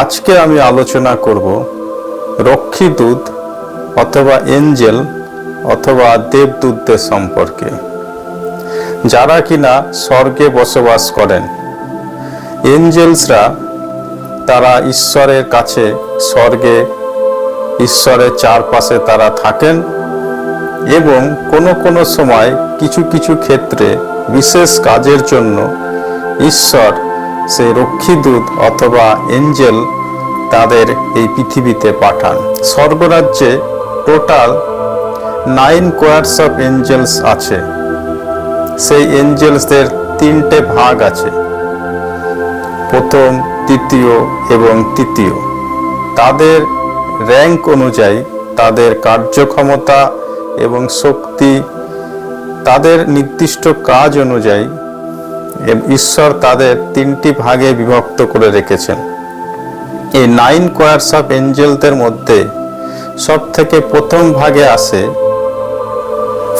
আজকে আমি আলোচনা করব রক্ষীদূত অথবা এঞ্জেল অথবা দেবদূতদের সম্পর্কে। যারা কিনা স্বর্গে বসবাস করেন, এঞ্জেলসরা তারা ঈশ্বরের কাছে স্বর্গে, ঈশ্বরের চারপাশে তারা থাকেন এবং কোনো কোনো সময় কিছু কিছু ক্ষেত্রে বিশেষ কাজের জন্য ঈশ্বর সেই রক্ষীদূত অথবা এঞ্জেল তাদের এই পৃথিবীতে পাঠান। স্বর্গরাজ্যে total nine choirs of angels আছে। সেই এঞ্জেলসদের তিনটে ভাগ আছে। প্রথম, তৃতীয় এবং তৃতীয়। তাদের র্যাঙ্ক অনুযায়ী তাদের কার্যক্ষমতা এবং শক্তি, তাদের নির্দিষ্ট কাজ অনুযায়ী ঈশ্বর তাদের তিনটি ভাগে বিভক্ত করে রেখেছেন। এই নাইন কোয়ার্স অফ এঞ্জেলদের মধ্যে সব থেকে প্রথম ভাগে আসে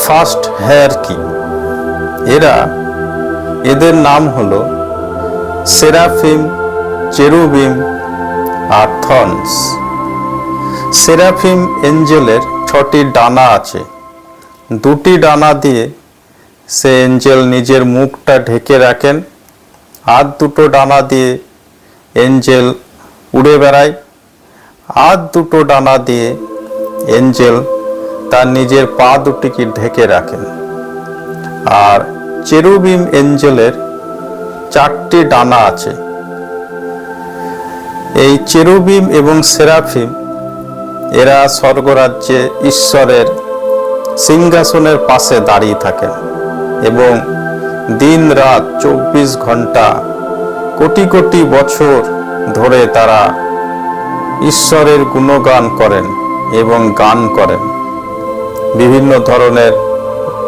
ফার্স্ট হেয়ার কি এরা এদের নাম হল সেরাফিম, চেরুবিম আর থর্নস সেরাফিম এঞ্জেলের ছটি ডানা আছে। দুটি ডানা দিয়ে সে এঞ্জেল নিজের মুখটা ঢেকে রাখেন। আর দুটো ডানা দিয়ে এঞ্জেল উড়ে বেড়ায়। আর দুটো ডানা দিয়ে এঞ্জেল তার নিজের পা দুটিকে ঢেকে রাখেন। আর চেরুবিম এঞ্জেলের চারটি ডানা আছে। এই চেরুবিম এবং সেরাফিম এরা স্বর্গরাজ্যে ঈশ্বরের সিংহাসনের পাশে দাঁড়িয়ে থাকেন। এবং দিন রাত চব্বিশ ঘণ্টা কোটি কোটি বছর ধরে তারা ঈশ্বরের গুণগান করেন এবং গান করেন। বিভিন্ন ধরনের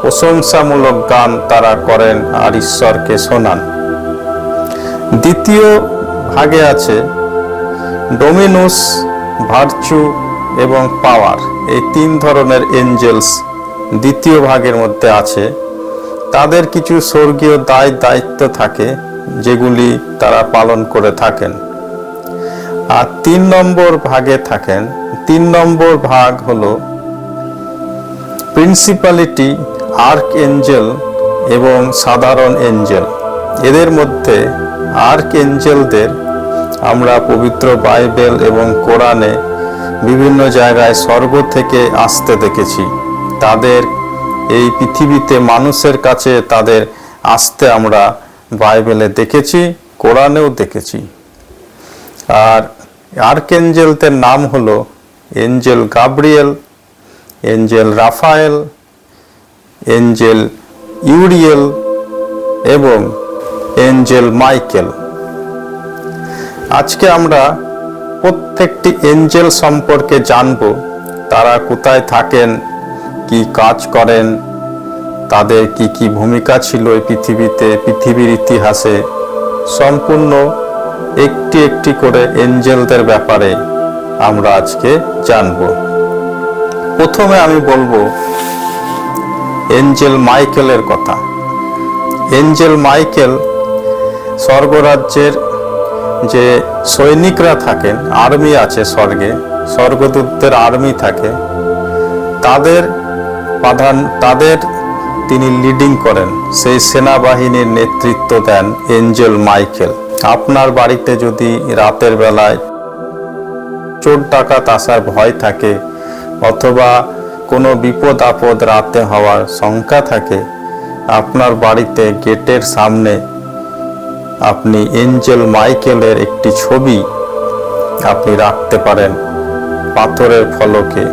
প্রশংসামূলক গান তারা করেন আর ঈশ্বরকে শোনান। দ্বিতীয় ভাগে আছে ডোমিনুস, ভার্চু এবং পাওয়ার। এই তিন ধরনের এঞ্জেলস দ্বিতীয় ভাগের মধ্যে আছে তাদের কিছু স্বর্গীয় দায় দায়িত্ব থাকে, যেগুলি তারা পালন করে থাকেন। আর তিন নম্বর ভাগে থাকেন। তিন নম্বর ভাগ হলো প্রিন্সিপালিটি আর্ক এঞ্জেল এবং সাধারণ এঞ্জেল এদের মধ্যে আর্ক এঞ্জেলদের আমরা পবিত্র বাইবেল এবং কোরআনে বিভিন্ন জায়গায় স্বর্গ থেকে আসতে দেখেছি। তাদের এই পৃথিবীতে মানুষের কাছে তাদের আসতে আমরা বাইবেলে দেখেছি, কোরআনেও দেখেছি। আর আর্কেঞ্জেলদের নাম হলো angel Gabriel, angel Raphael, angel Uriel এবং এঞ্জেল মাইকেল। আজকে আমরা প্রত্যেকটি এঞ্জেল সম্পর্কে জানব, তারা কোথায় থাকেন কি কাজ করেন? তাদের কি কি ভূমিকা ছিল এই পৃথিবীতে, পৃথিবীর ইতিহাসে? সম্পূর্ণ একটি একটি করে এঞ্জেলদের ব্যাপারে আমরা আজকে জানব। প্রথমে আমি বলব, এঞ্জেল মাইকেলের কথা। এঞ্জেল মাইকেল স্বর্গরাজ্যের যে সৈনিকরা থাকেন, আর্মি আছে স্বর্গে, স্বর্গদূতদের আর্মি থাকে, তাদের প্রধান তাদের তিনি লিডিং করেন। সেই সেনাবাহিনীর নেতৃত্ব দেন এঞ্জেল মাইকেল। আপনার বাড়িতে যদি রাতের বেলায় চোর ডাকাত আসার ভয় থাকে অথবা কোনো বিপদ আপদ রাতে হওয়ার শঙ্কা থাকে, আপনার বাড়িতে গেটের সামনে আপনি এঞ্জেল মাইকেলের একটি ছবি আপনি রাখতে পারেন পাথরের ফলকে।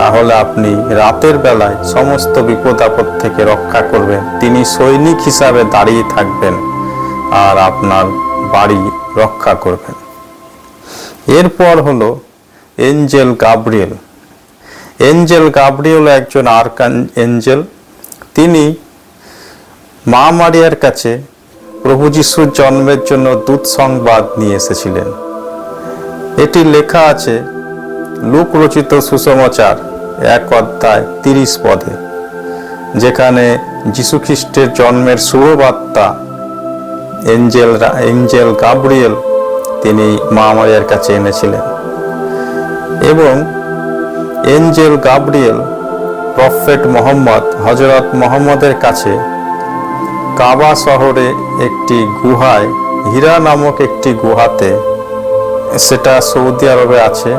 তাহলে আপনি রাতের বেলায় সমস্ত বিপদ আপদ থেকে রক্ষা করবেন। তিনি সৈনিক হিসাবে দাঁড়িয়ে থাকবেন আর আপনার বাড়ি রক্ষা করবেন। এরপর হলো এঞ্জেল গাব্রিয়েল। এঞ্জেল গাব্রিয়েল একজন আরকান এঞ্জেল। তিনি মা মারিয়ার কাছে প্রভু যিশুর জন্মের জন্য দূত সংবাদ নিয়ে এসেছিলেন। এটি লেখা আছে, লোক রচিত সুসমাচার। এক অধ্যায় তিরিশ পদে, যেখানে যীশুখ্রিস্টের জন্মের শুভবার্তা, এঞ্জেল এঞ্জেল গাব্রিয়েল তিনি মা কাছে এনেছিলেন। এবং এঞ্জেল গাবরিয়েল, প্রফেট মোহাম্মদ হজরত মোহাম্মদের কাছে কাবা শহরে একটি গুহায়, হীরা নামক একটি গুহাতে, সেটা সৌদি আরবে আছে,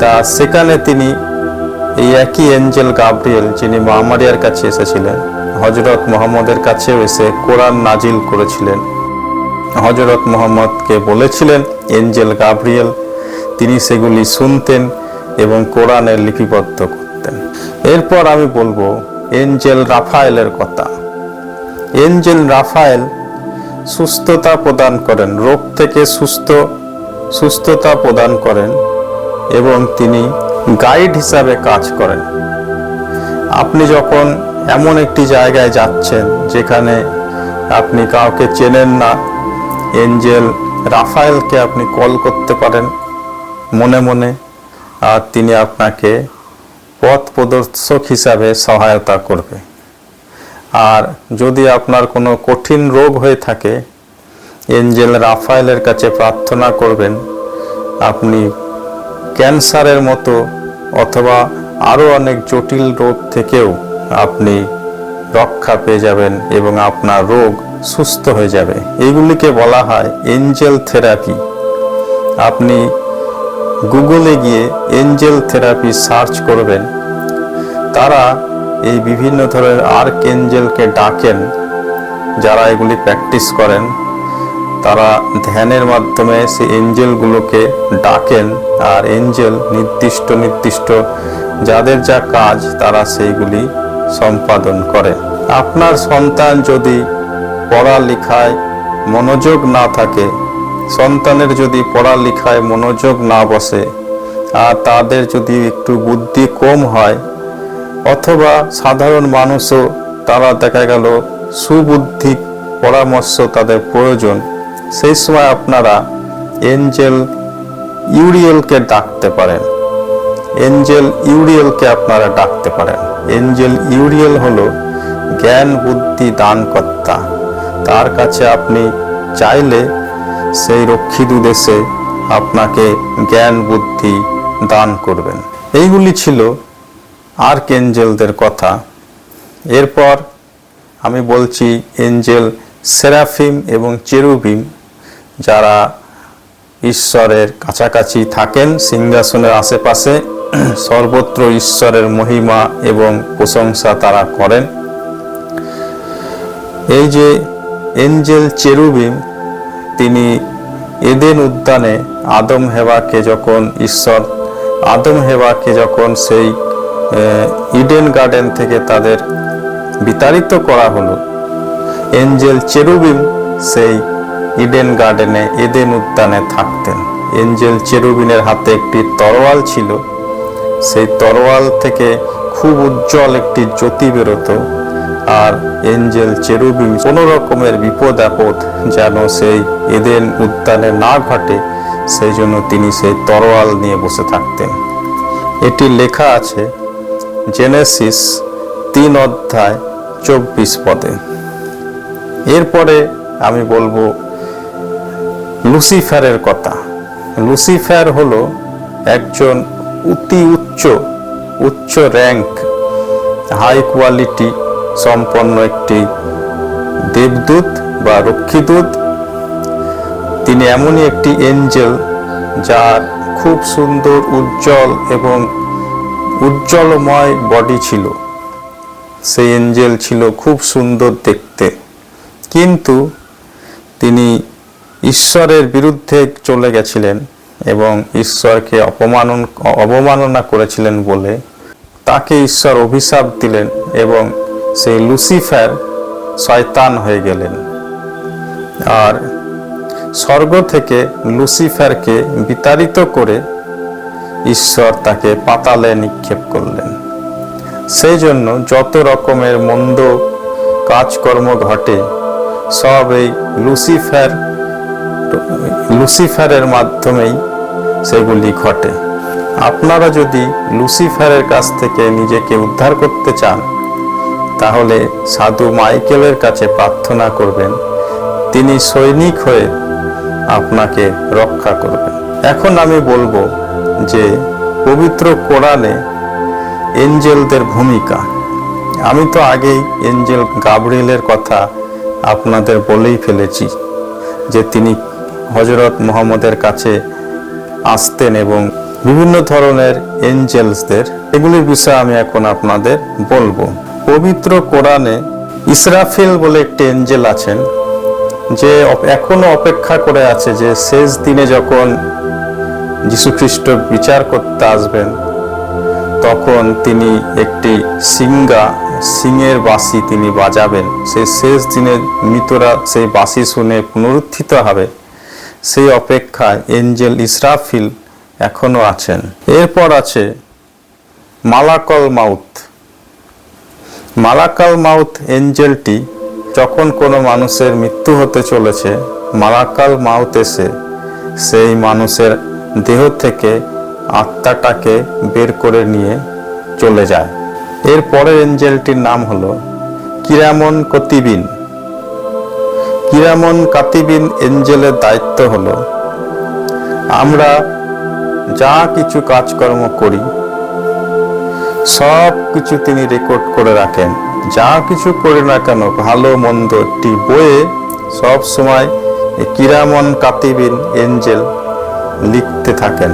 তা সেখানে তিনি এই একই এঞ্জেল গাবরিয়েল যিনি মামারিয়ার কাছে এসেছিলেন হজরত মোহাম্মদের কাছেও এসে কোরআন নাজিল করেছিলেন। হজরত মোহাম্মদকে বলেছিলেন, এঞ্জেল গাবরিয়েল, তিনি সেগুলি শুনতেন এবং কোরআনের লিপিবদ্ধ করতেন। এরপর আমি বলব, এঞ্জেল রাফায়েলের কথা। এঞ্জেল রাফায়েল সুস্থতা প্রদান করেন, রোগ থেকে সুস্থ, সুস্থতা প্রদান করেন এবং তিনি গাইড হিসাবে কাজ করেন। আপনি যখন এমন একটি জায়গায় যাচ্ছেন, যেখানে আপনি কাউকে চেনেন না, এঞ্জেল রাফায়েলকে আপনি কল করতে পারেন, মনে মনে, আর তিনি আপনাকে পথ প্রদর্শক হিসাবে সহায়তা করবে। আর যদি আপনার কোনো কঠিন রোগ হয়ে থাকে, এঞ্জেল রাফায়েলের কাছে প্রার্থনা করবেন, আপনি ক্যান্সারের মতো অথবা আরও অনেক জটিল রোগ থেকেও আপনি রক্ষা পেয়ে যাবেন এবং আপনার রোগ সুস্থ হয়ে যাবে। এগুলিকে বলা হয় এঞ্জেল থেরাপি। আপনি গুগলে গিয়ে এঞ্জেল থেরাপি সার্চ করবেন। তারা এই বিভিন্ন ধরনের আর্ক এঞ্জেলকে ডাকেন, যারা এগুলি প্র্যাকটিস করেন। তারা ধ্যানের মাধ্যমে সেই এঞ্জেলগুলোকে ডাকেন আর এঞ্জেল নির্দিষ্ট নির্দিষ্ট যাদের যা কাজ তারা সেইগুলি সম্পাদন করে। আপনার সন্তান যদি পড়ালেখায় মনোযোগ না থাকে, সন্তানের যদি পড়ালেখায় মনোযোগ না বসে আর তাদের যদি একটু বুদ্ধি কম হয়, অথবা সাধারণ মানুষও তারা দেখা গেল সুবুদ্ধি পরামর্শ তাদের প্রয়োজন সেই সময় আপনারা এঞ্জেল ইউরিয়েলকে ডাকতে পারেন। এঞ্জেল ইউরিয়েলকে আপনারা ডাকতে পারেন। এঞ্জেল ইউরিয়েল হলো জ্ঞান বুদ্ধি দানকর্তা। তার কাছে আপনি চাইলে সেই রক্ষিদূত এসে আপনাকে জ্ঞান বুদ্ধি দান করবেন। এইগুলি ছিল আর্ক এঞ্জেলদের কথা। এরপর আমি বলছি এঞ্জেল সেরাফিম এবং চেরুবিম। যারা ঈশ্বরের কাছাকাছি থাকেন, সিংহাসনের আশেপাশে সর্বত্র ঈশ্বরের মহিমা এবং প্রশংসা তারা করেন। এই যে এঞ্জেল চেরুবিম, তিনি এদেন উদ্যানে আদম হেবাকে যখন ঈশ্বর, আদম হেবাকে যখন সেই ইডেন গার্ডেন থেকে তাদের বিতাড়িত করা হলো, এঞ্জেল চেরুবিম সেই ইডেন গার্ডেনে এদেন উদ্যানে থাকতেন। এঞ্জেল চেরুবিনের হাতে একটি তরোয়াল ছিল। সেই তরোয়াল থেকে খুব উজ্জ্বল একটি জ্যোতি বেরোতো আর এঞ্জেল চেরুবিন কোনো রকমের বিপদ আপদ যেন সেই এদেন উদ্যানে না ঘটে, সেই জন্য তিনি সেই তরোয়াল নিয়ে বসে থাকতেন। এটি লেখা আছে জেনেসিস তিন অধ্যায় চব্বিশ পদে। এরপরে আমি বলব লুসিফারের কথা। লুসিফার হলো একজন অতি উচ্চ উচ্চ র্যাঙ্ক হাই কোয়ালিটি সম্পন্ন একটি দেবদূত বা রক্ষীদূত। তিনি এমনই একটি এঞ্জেল যার খুব সুন্দর, উজ্জ্বল এবং উজ্জ্বলময় বডি ছিল। সেই এঞ্জেল ছিল খুব সুন্দর দেখতে। কিন্তু তিনি ঈশ্বরের বিরুদ্ধে চলে গেছিলেন এবং ঈশ্বরকে অপমানন, অবমাননা করেছিলেন বলে তাকে ঈশ্বর অভিশাপ দিলেন এবং সেই লুসিফার শয়তান হয়ে গেলেন। আর স্বর্গ থেকে লুসিফারকে বিতাড়িত করে ঈশ্বর তাকে পাতালে নিক্ষেপ করলেন। সেই জন্য যত রকমের মন্দ কাজকর্ম ঘটে, সব এই লুসিফার লুসিফারের মাধ্যমেই সেগুলি ঘটে। আপনারা যদি লুসিফারের কাছ থেকে নিজেকে উদ্ধার করতে চান, তাহলে সাধু মাইকেলের কাছে প্রার্থনা করবেন, তিনি সৈনিক হয়ে আপনাকে রক্ষা করবেন। এখন আমি বলব যে, পবিত্র কোরআনে এঞ্জেলদের ভূমিকা। আমি তো আগেই এঞ্জেল গাবরিয়েলের কথা আপনাদের বলেই ফেলেছি যে, তিনি হজরত মোহাম্মদের কাছে আসতেন এবং বিভিন্ন ধরনের এঞ্জেলসদের এগুলির বিষয়ে আমি এখন আপনাদের বলব। পবিত্র কোরআনে ইসরাফিল বলে একটি এঞ্জেল আছেন, যে অপ- এখনও অপেক্ষা করে আছে যে শেষ দিনে যখন যীশুখ্রিস্ট বিচার করতে আসবেন, তখন তিনি একটি সিঙ্গা সিংয়ের বাঁশি তিনি বাজাবেন। সেই শেষ দিনে মৃতরা সেই বাঁশি শুনে পুনরুত্থিত হবে। সেই অপেক্ষায় এঞ্জেল ইসরাফিল এখনও আছেন। এরপর আছে মালাকল মাউথ মালাকাল মাউথ এঞ্জেলটি যখন কোনো মানুষের মৃত্যু হতে চলেছে, মালাকাল মাউথ এসে সেই মানুষের দেহ থেকে আত্মাটাকে বের করে নিয়ে চলে যায়। এর পরের এঞ্জেলটির নাম হলো কিরামন কতিবিন কিরামন কাতিবিন এঞ্জেলের দায়িত্ব হলো, আমরা যা কিছু কাজকর্ম করি, সব কিছু তিনি রেকর্ড করে রাখেন। যা কিছু করি না কেন, ভালো মন্দ একটি বইয়ে সব সময় কিরামন কাতিবিন এঞ্জেল লিখতে থাকেন।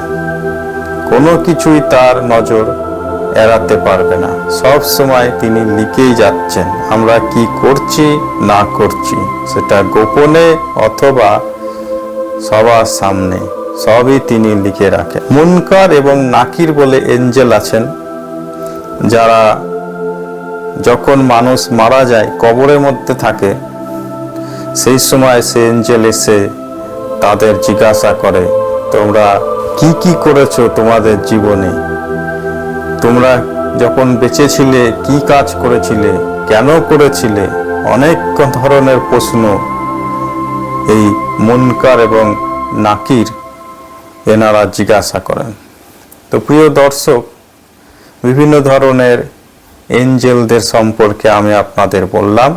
কোনো কিছুই তার নজর এড়াতে পারবে না। সব সময় তিনি লিখেই যাচ্ছেন, আমরা কি করছি, না করছি, সেটা গোপনে অথবা সবার সামনে। সবই তিনি লিখে রাখেন। মুনকার এবং নাকির বলে এঞ্জেল আছেন, যারা যখন মানুষ মারা যায়, কবরের মধ্যে থাকে, সেই সময় সে এঞ্জেল এসে তাদের জিজ্ঞাসা করে, তোমরা কি কি করেছ তোমাদের জীবনে? তোমরা যখন বেঁচে ছিলে কি কাজ করেছিলে, কেন করেছিলে, অনেক ধরনের প্রশ্ন। এই মুনকার এবং নাকির এনারা জিজ্ঞাসা করেন। তো প্রিয় দর্শক, বিভিন্ন ধরনের এঞ্জেলদের সম্পর্কে আমি আপনাদের বললাম,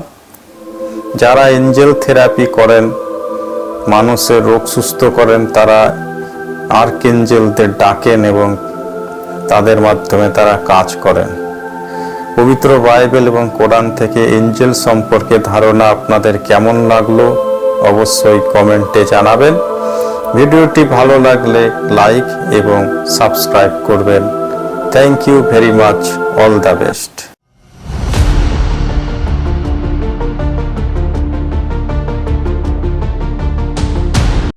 যারা এঞ্জেল থেরাপি করেন, মানুষের রোগ সুস্থ করেন, তারা আর্কেঞ্জেলদের ডাকেন এবং তাদের মাধ্যমে তারা কাজ করেন। পবিত্র বাইবেল এবং কোরআন থেকে এঞ্জেল সম্পর্কে ধারণা আপনাদের কেমন লাগল অবশ্যই কমেন্টে জানাবেন। ভিডিওটি ভালো লাগলে লাইক এবং সাবস্ক্রাইব করবেন। Thank you very much, all the best.